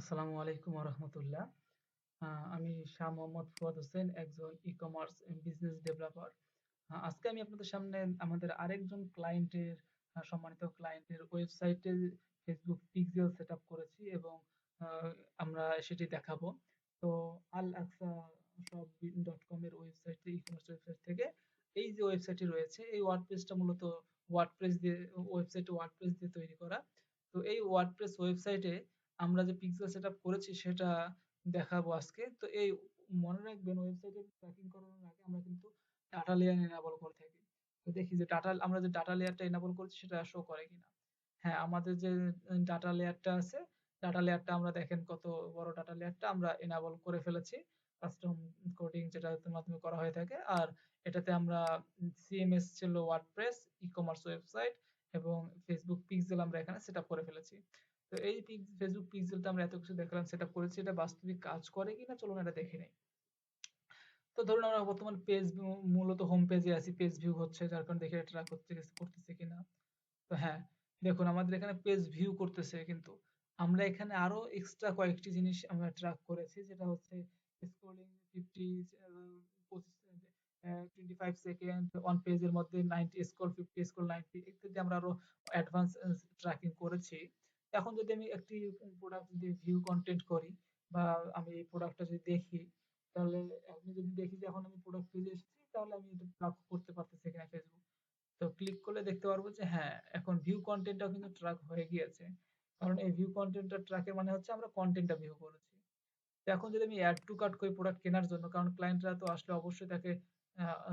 আসসালামু আলাইকুম রহমতুল্লাহ আমি শাহ মোহাম্মদ ফুয়াদ হোসেন, একজন ই কমার্স বিজনেস ডেভেলপার আজকে আমি আপনাদের সামনে আমাদের আরেকজন ক্লায়েন্টের সম্মানিত ক্লায়েন্টের ওয়েবসাইটে ফেসবুক পিক্সেল সেট করেছি এবং আমরা সেটি দেখাবো। তো আল আকসা সব ডট কম এর ওয়েবসাইট ই কমার্স ওয়েবসাইট থেকে এই যে ওয়েবসাইটটি রয়েছে, এই ওয়ার্ডপ্রেসটা মূলত ওয়ার্ডপ্রেস দিয়ে ওয়েবসাইট ওয়ার্ডপ্রেস দিয়ে তৈরি করা। তো এই ওয়ার্ডপ্রেস ওয়েবসাইটে আমরা যে পিক্সেল সেটআপ করেছি সেটা দেখাবো আজকে। তো এই মনে রাখবেন ওয়েবসাইটে ট্র্যাকিং করানোর আগে আমরা কিন্তু ডাটা লেয়ার এনাবল করে থাকি। তো দেখি যে ডাটা আমরা যে ডাটা লেয়ারটা এনাবল করছি সেটা শো করে কিনা। হ্যাঁ আমাদের যে ডাটা লেয়ারটা আছে ডাটা লেয়ারটা আমরা দেখেন কত বড় ডাটা লেয়ারটা আমরা এনাবল করে ফেলেছি। কাস্টম কোডিং যেটা মাধ্যমে করা হয়ে থাকে। আর এটাতে আমরা সিএমএস ছিল ই কমার্স ওয়েবসাইট এবং ফেসবুক পিক্সেল আমরা এখানে সেটআপ করে ফেলেছি। তো এই ফেসবুক পিক্সেলটা আমরা এত কিছু দেখলাম, সেটা করেছি, এটা বাস্তবিক কাজ করে কিনা চলুন এটা দেখে নেই। তো ধরুন আমরা বর্তমান পেজ মূলত হোম পেজে আছি পেজ ভিউ হচ্ছে, যার কারণে দেখে ট্র্যাক করতে করতেছে কিনা। তো হ্যাঁ দেখুন আমাদের এখানে পেজ ভিউ করতেছে কিন্তু আমরা এখানে আরও এক্সট্রা কয়েকটি জিনিস আমরা ট্র্যাক করেছি, যেটা হচ্ছে scrolling fifty twenty five second one পেজের মধ্যে ninety scroll fifty scroll ninety ইত্যাদি আমরা আরও অ্যাডভান্স ট্র্যাকিং করেছি। এখন যদি আমি একটি প্রোডাক্ট যদি ভিউ কন্টেন্ট করি বা আমি এই প্রোডাক্টটা যদি দেখি, তাহলে আমি যদি দেখি যে এখন আমি প্রোডাক্ট পেজে এসেছি, তাহলে আমি এটা ট্র্যাক করতে পারতেছি এখানে ফেসবুক তো ক্লিক করলে দেখতে পারব যে হ্যাঁ এখন ভিউ কন্টেন্টটাও কিন্তু ট্র্যাক হয়ে গিয়েছে। কারণ এই ভিউ কন্টেন্টটা ট্র্যাকের মানে হচ্ছে আমরা কন্টেন্টটা ভিউ করেছি। এখন যদি আমি অ্যাড টু কার্ট করি প্রোডাক্ট কেনার জন্য, কারণ ক্লায়েন্টরা তো আসলে অবশ্যই তাকে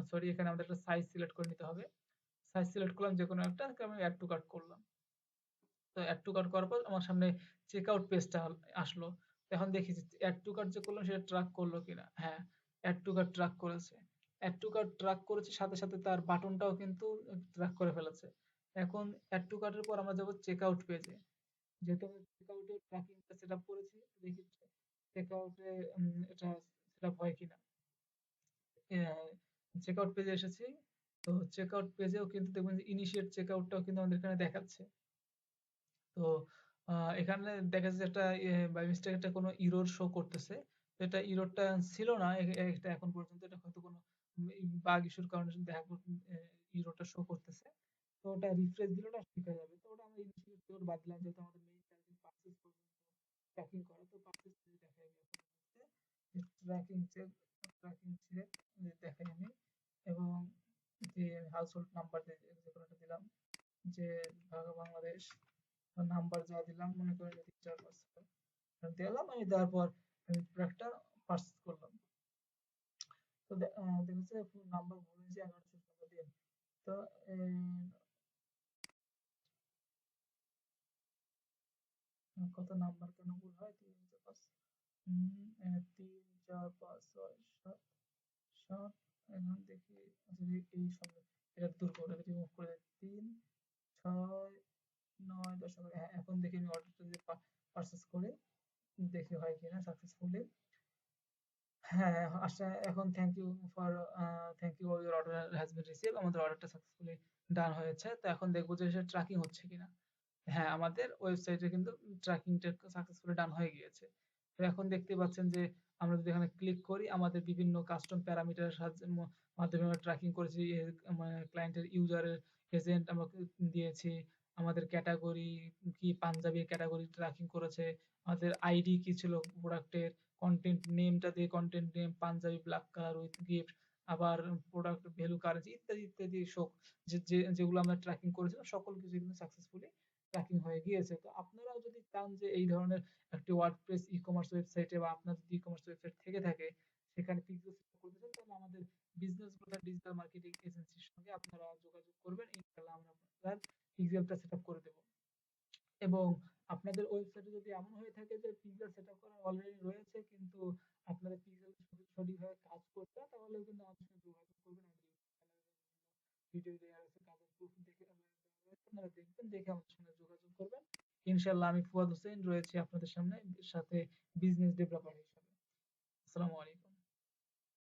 সরি এখানে আমাদের একটা সাইজ সিলেক্ট করে নিতে হবে। সাইজ সিলেক্ট করলাম যে কোনো একটা আমি অ্যাড টু কার্ট করলাম। তো অ্যাড টু কার্ট করার পর আমার সামনে চেক আউট পেজটা আসলো। এখন দেখি অ্যাড টু কার্ট যে করলাম সেটা ট্র্যাক করল কিনা। হ্যাঁ অ্যাড টু কার্ট ট্র্যাক করেছে। অ্যাড টু কার্ট ট্র্যাক করেছে, সাথে সাথে তার বাটনটাও কিন্তু ট্র্যাক করে ফেলেছে। এখন অ্যাড টু কার্টের পর আমরা যাব চেক আউট পেজে যেহেতু আমি চেক আউটে ট্র্যাকিংটা সেট আপ করেছি, দেখি চেক আউটে এটা সেট আপ হয় কিনা। চেক আউট পেজে এসেছি। তো চেক আউট পেজেও কিন্তু দেখবেন যে ইনিশিয়েট চেক আউটটাও কিন্তু আমাদের এখানে দেখাচ্ছে। তো আহ, এখানে দেখা যাচ্ছে একটা বাই মিস্টেক একটা কোনো ইরোর শো করতেছে। তো এটা ইরোরটা ছিল না এটা এখন পর্যন্ত এটা হয়তো কোনো বাগ ইস্যুর কারণে দেখা ইরোরটা শো করতেছে। তো ওটা রিফ্রেশ দিলে ওটা ঠিক হয়ে যাবে। তো ওটা আমরা ইনিশিয়াল বাদ দিলাম যেহেতু আমাদের মেইন টার্গেট পারচেজ ট্র্যাকিং করা তো পারচেজ দেখাই ট্র্যাকিং চেক ট্র্যাকিং চেক দেখাই আমি। এবং যে হাউসহোল্ড নাম্বার যে কোনোটা দিলাম যে বাংলাদেশ নাম্বার যা দিলাম, মনে করেন যদি চার পাঁচ দিলাম, আমি দেওয়ার পর আমি প্রোডাক্টটা পারচেজ করলাম। তো দেখেছে নাম্বার ভুল হয়েছে এগারোশো টাকা দিয়ে তো কত নাম্বার কেন ভুল হয়? তিন, চার, পাঁচ তিন, চার, পাঁচ, ছয়, সাত সাত, এখন দেখি এই সঙ্গে এটা দূর করে রিমুভ করে তিন, ছয় নয় হ্যাঁ এখন দেখি আমি যদি পারচেস করে, দেখি হয় কিনা সাকসেসফুলি হ্যাঁ আচ্ছা এখন thank you for thank you your order has been receive আমাদের অর্ডারটা সাকসেসফুলি ডান হয়েছে। তো এখন দেখব যে সে ট্র্যাকিং হচ্ছে কিনা। হ্যাঁ আমাদের ওয়েবসাইটে কিন্তু ট্র্যাকিংটা সাকসেসফুলি ডান হয়ে গিয়েছে। তো এখন দেখতে পাচ্ছেন যে আমরা যদি এখানে ক্লিক করি, আমাদের বিভিন্ন কাস্টম প্যারামিটারের সাহায্যে মাধ্যমে আমরা ট্র্যাকিং করেছি ক্লায়েন্টের ইউজারের এজেন্ট আমরা দিয়েছি। আমাদের ক্যাটাগরি কি পাঞ্জাবি ক্যাটাগরি ট্র্যাকিং করেছে, আমাদের আইডি কি ছিল প্রোডাক্টের কন্টেন্ট নেমটা দিয়ে content name Punjabi black colour with gift আবার প্রোডাক্ট ভ্যালু কারেন্সি ইত্যাদি ইত্যাদি শোক যে যেগুলো আমরা ট্র্যাকিং করেছিলাম, সকল কিছু কিন্তু সাকসেসফুলি ট্র্যাকিং হয়ে গিয়েছে। তো আপনারাও যদি চান যে এই ধরনের একটি ওয়ার্ডপ্রেস ই কমার্স ওয়েবসাইটে বা আপনার যদি ই কমার্স ওয়েবসাইট থেকে থাকে, সেখানে পিক্সেল করতে চান, তাহলে আমাদের বিজনেস গ্রোথ ডিজিটাল মার্কেটিং এজেন্সির সঙ্গে আপনারা যোগাযোগ করবেন। ইনশাআল্লাহ আমরা আপনার পিক্সেলটা সেটআপ করে দেব এবং আপনাদের ওয়েবসাইটে যদি এমন হয়ে থাকে যে পিক্সেল সেটআপ করা অলরেডি রয়েছে, কিন্তু আপনারা পিক্সেল সঠিকভাবে কাজ করছে তাহলে কিন্তু আমাদের সঙ্গে যোগাযোগ করবেন। আছে আমি ফুয়াদ হোসেন রয়েছে আপনাদের সামনে সাথে বিজনেস ডেভেলপার হিসেবে। আসসালামু আলাইকুম।